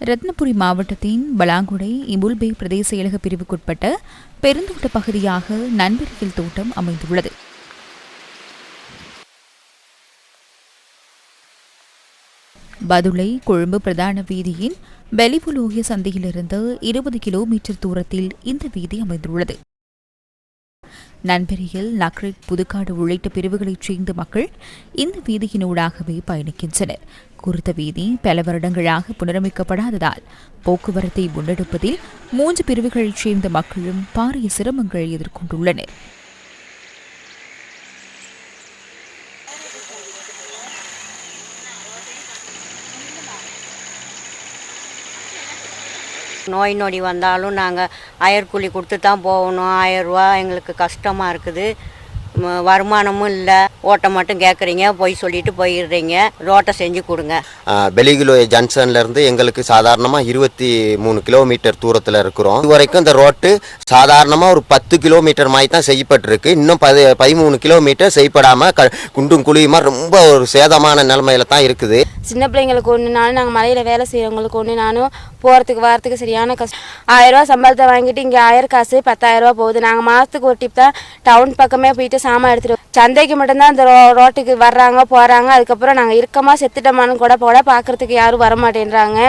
ரத்னபுரி மாவட்டத்தின் பலாங்குடை இமுல்பே பிரதேச இலக பிரிவுக்குட்பட்ட பெருந்தோட்ட பகுதியாக நண்பர்கள் தோட்டம் அமைந்துள்ளது. பதுளை கொழும்பு பிரதான வீதியின் பெலிபுலோகிய சந்தையிலிருந்து இருபது கிலோமீட்டர் தூரத்தில் இந்த வீதி அமைந்துள்ளது. நண்பரியில் நக்ரிட் புதுக்காடு உள்ளிட்ட பிரிவுகளைச் சேர்ந்த மக்கள் இந்த வீதியினூடாகவே பயணிக்கின்றனர். குறித்த வீதி பல வருடங்களாக புனரமைக்கப்படாததால் போக்குவரத்தை முன்னெடுப்பதில் மூன்று பிரிவுகளைச் சேர்ந்த மக்களும் பாரிய சிரமங்களை எதிர்கொண்டுள்ளனர். நோய் நொடி வந்தாலும் நாங்கள் அயர்கூலி கொடுத்து தான் போகணும். ஆயரூவா எங்களுக்கு கஷ்டமாக இருக்குது. வருமானமும் இல்லை. ஓட்டை மட்டும் கேட்குறீங்க போய் சொல்லிட்டு போயிடுறீங்க. ரோட்டை செஞ்சு கொடுங்க. பெலிகுலோ ஜங்ஷன்லேருந்து எங்களுக்கு சாதாரணமாக இருபத்தி மூணு கிலோமீட்டர் தூரத்தில் இருக்கிறோம். இது வரைக்கும் இந்த ரோட்டு சாதாரணமாக ஒரு பத்து கிலோமீட்டர் மாதிரி தான் செய்யப்பட்டிருக்கு. இன்னும் பதி பதிமூணு கிலோமீட்டர் செய்யப்படாம க குண்டும் குழியுமா ரொம்ப ஒரு சேதமான நிலமையில தான் இருக்குது. சின்ன பிள்ளைங்களுக்கு ஒன்றுனாலும் நாங்கள் மலையில் வேலை செய்கிறவங்களுக்கு ஒன்று நானும் போகிறதுக்கு வரத்துக்கு சரியான கஷ்டம். ஆயிரரூவா சம்பளத்தை வாங்கிட்டு இங்கே ஆயிரம் காசு பத்தாயிரரூவா போகுது. நாங்கள் மாதத்துக்கு ஒரு டிப் தான் டவுன் பக்கமே போயிட்டு சாமான் எடுத்துகிட்டு சந்தைக்கு மட்டும்தான் இந்த ரோ ரோட்டுக்கு வர்றாங்க போகிறாங்க அதுக்கப்புறம் நாங்கள் இருக்கமாக செத்துட்டோமான்னு கூட போட பார்க்குறதுக்கு யாரும் வர மாட்டேன்றாங்க